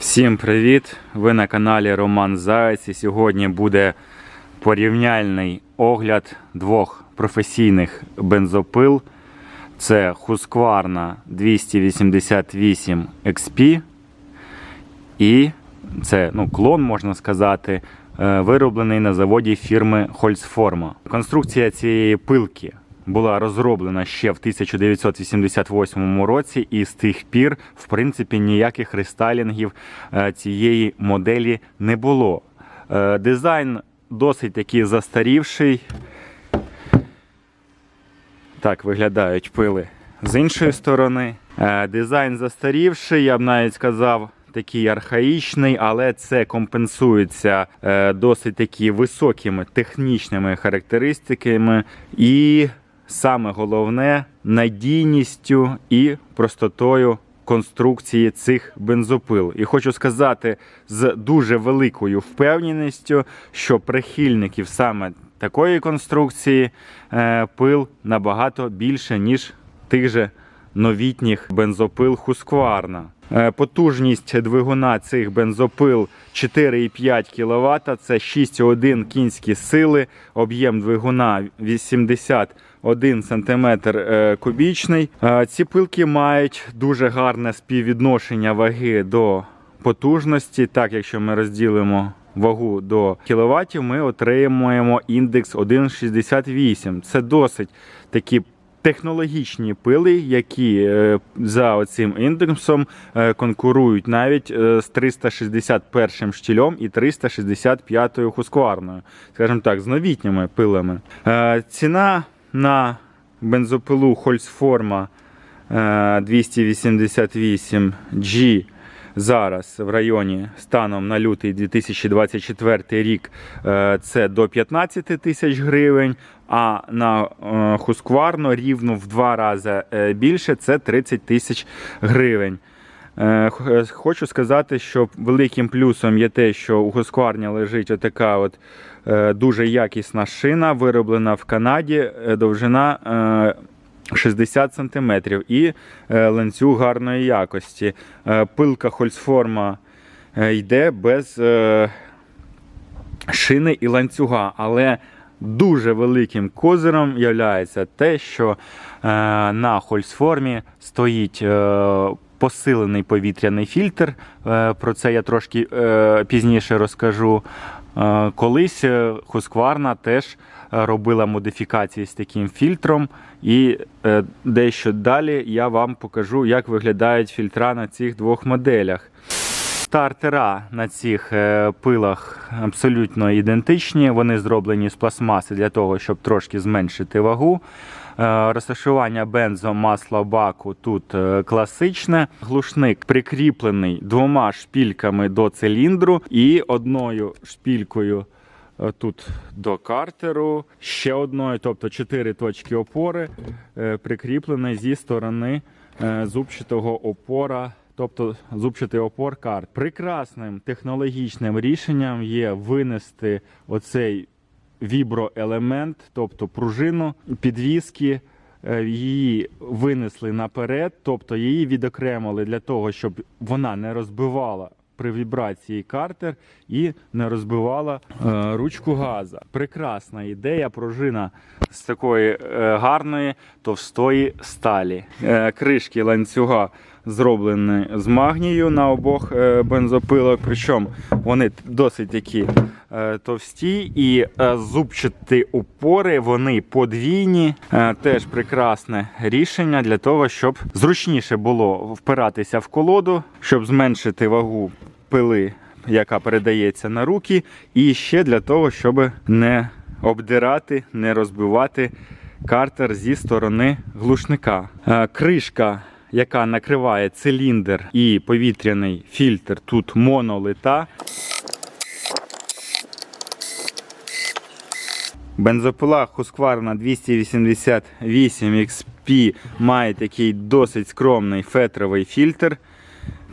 Всім привіт! Ви на каналі Роман Заєць і сьогодні буде порівняльний огляд двох професійних бензопил. Це Husqvarna 288 XP і це ну, клон, можна сказати, е, вироблений на заводі фірми Holzforma. Конструкція цієї пилки була розроблена ще в 1988 році, і з тих пір, в принципі, ніяких рестайлінгів е, цієї моделі не було. Е, Дизайн досить таки застарівший. Так виглядають пили з іншої сторони. Е, Дизайн застарівший, я б навіть сказав, такий архаїчний, але це компенсується досить таки високими технічними характеристиками і саме головне надійністю і простотою конструкції цих бензопил. І хочу сказати з дуже великою впевненістю, що прихильників саме такої конструкції е, пил набагато більше, ніж тих же новітніх бензопил Husqvarna. Е, Потужність двигуна цих бензопил 4,5 кВт, це 6,1 кінські сили, об'єм двигуна 81 см е, кубічний. Е, Ці пилки мають дуже гарне співвідношення ваги до потужності. Так, якщо ми розділимо вагу до кіловатів, ми отримуємо індекс 1,68. Це досить такі технологічні пили, які е, за оцим індексом конкурують навіть з 361 штілем і 365 Husqvarna, скажімо так, з новітніми пилами. Ціна на бензопилу Holzforma е, 288G зараз в районі станом на лютий 2024 рік е, це до 15 тисяч гривень, а на е, Husqvarna рівно в два рази е, більше це 30 тисяч гривень. Е, е, Хочу сказати, що великим плюсом є те, що у Husqvarna лежить отака от е, дуже якісна шина, вироблена в Канаді, довжина е, 60 см і ланцюг гарної якості. Пилка е, йде без шини і ланцюга, але дуже великим козиром є те, що на Хольсформі стоїть посилений повітряний фільтр. Е, про це я трошки е, пізніше розкажу. Е, колись Хускварна теж робила модифікації з таким фільтром, і дещо далі я вам покажу, як виглядають фільтра на цих двох моделях. Стартера на цих е, пилах абсолютно ідентичні. Вони зроблені з пластмаси для того, щоб трошки зменшити вагу. Е, Розташування бензо масла баку тут е, класичне. Глушник прикріплений двома шпільками до циліндру і одною шпількою тут до картеру, ще одною, тобто чотири точки опори, прикріплені зі сторони зубчатого опора тобто зубчатий опор карт. Прекрасним технологічним рішенням є винести оцей віброелемент, тобто пружину підвіски. е, Її винесли наперед, тобто її відокремили для того, щоб вона не розбивала при вібрації картер і не розбивала е, ручку газа. Прекрасна ідея, пружина з такої е, гарної товстої сталі. Е, кришки ланцюга зроблені з магнію на обох е, бензопилок, причому вони досить такі е, товсті і е, зубчаті опори, вони подвійні. Е, Теж прекрасне рішення для того, щоб зручніше було впиратися в колоду, щоб зменшити вагу пили, яка передається на руки, і ще для того, щоб не обдирати, не розбивати картер зі сторони глушника. Е, Кришка, яка накриває циліндр і повітряний фільтр, тут монолита. Бензопила Husqvarna 288 XP має такий досить скромний фетровий фільтр.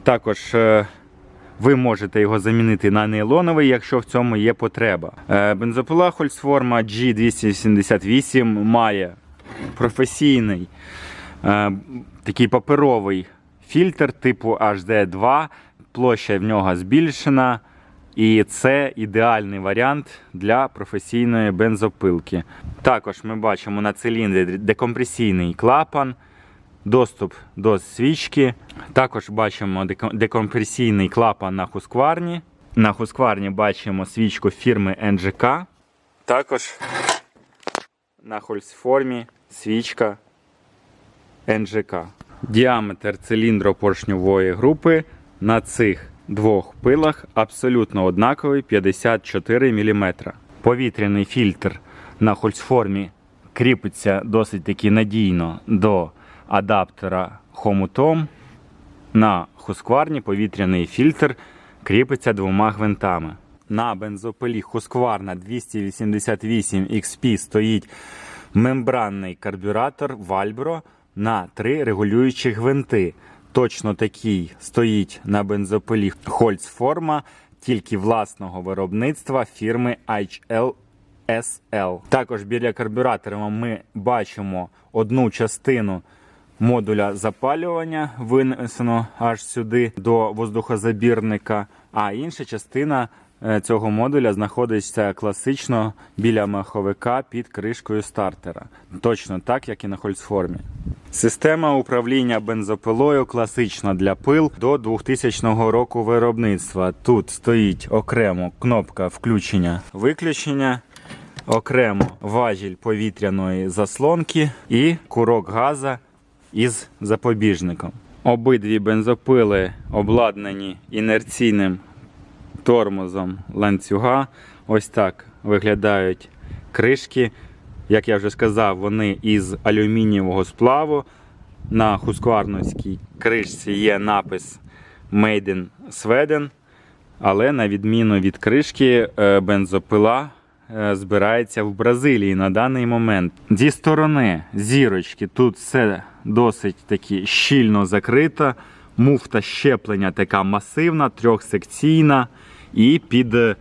Також е, ви можете його замінити на нейлоновий, якщо в цьому є потреба. Е, Бензопила Holzforma G288 має професійний е, такий паперовий фільтр типу HD2. площа в нього збільшена. І це ідеальний варіант для професійної бензопилки. Також ми бачимо на циліндрі декомпресійний клапан, доступ до свічки. Також бачимо декомпресійний клапан на хускварні. На хускварні бачимо свічку фірми NGK. Також на хольсформі свічка NGK. Діаметр циліндропоршньової групи на цих двох пилах абсолютно однаковий 54 мм. Повітряний фільтр на хольсформі кріпиться досить таки надійно до адаптера Homutom. На хускварні повітряний фільтр кріпиться двома гвинтами. На бензопилі Husqvarna 288 XP стоїть мембранний карбюратор Valbro на три регулюючі гвинти. Точно такий стоїть на бензопилі Holzforma, тільки власного виробництва фірми HL SL. Також біля карбюратора ми бачимо одну частину модуля запалювання, винесено аж сюди до воздухозабірника, а інша частина е, цього модуля знаходиться класично біля маховика під кришкою стартера. Точно так, як і на Хольцформі. Система управління бензопилою класична для пил до 2000 року виробництва. Тут стоїть окремо кнопка включення виключення, окремо важіль повітряної заслонки і курок газа із запобіжником. Обидві бензопили обладнані інерційним тормозом ланцюга. Ось так виглядають кришки. Як я вже сказав, вони із алюмінієвого сплаву. На хускварновській кришці є напис Made in Sweden, але на відміну від кришки, е, бензопила е, збирається в Бразилії на даний момент. Зі сторони зірочки тут все досить таки щільно закрито. Муфта щеплення така масивна, трьохсекційна. І під е,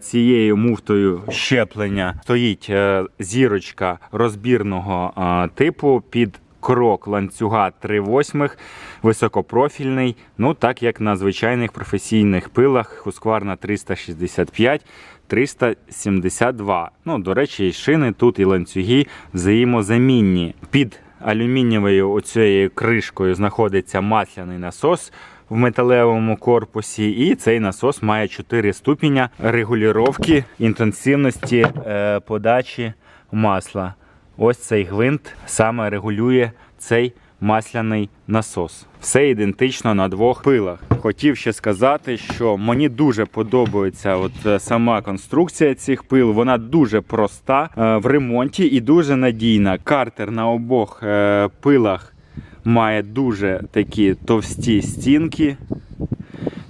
цією муфтою щеплення стоїть е, зірочка розбірного е, типу під крок ланцюга 3 восьмих, високопрофільний, ну так як на звичайних професійних пилах Husqvarna 365. 372. Ну, до речі, і шини тут і ланцюги взаємозамінні. Під алюмінієвою оцією кришкою знаходиться масляний насос в металевому корпусі, і цей насос має 4 ступеня регулювання інтенсивності е, подачі масла. Ось цей гвинт саме регулює цей масляний насос. Все ідентично на двох пилах. Хотів ще сказати, що мені дуже подобається от е, сама конструкція цих пил. Вона дуже проста е, в ремонті і дуже надійна. Картер на обох е, пилах має дуже такі товсті стінки.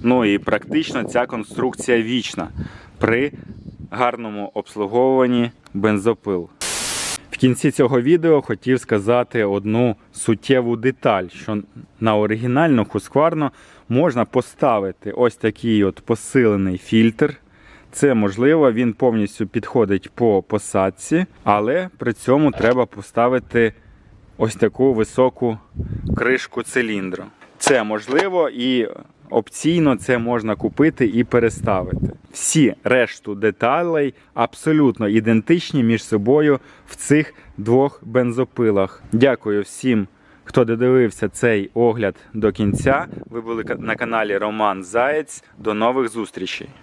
Ну і практично ця конструкція вічна при гарному обслуговуванні бензопил. Кінці цього відео хотів сказати одну суттєву деталь, що на оригінальну Husqvarna можна поставити ось такий от посилений фільтр. Це можливо, він повністю підходить по посадці, але при цьому треба поставити ось таку високу кришку циліндру. Це можливо і опційно це можна купити і переставити. Всі решту деталей абсолютно ідентичні між собою в цих двох бензопилах. Дякую всім, хто додивився цей огляд до кінця. Ви були на каналі Роман Заєць. До нових зустрічей!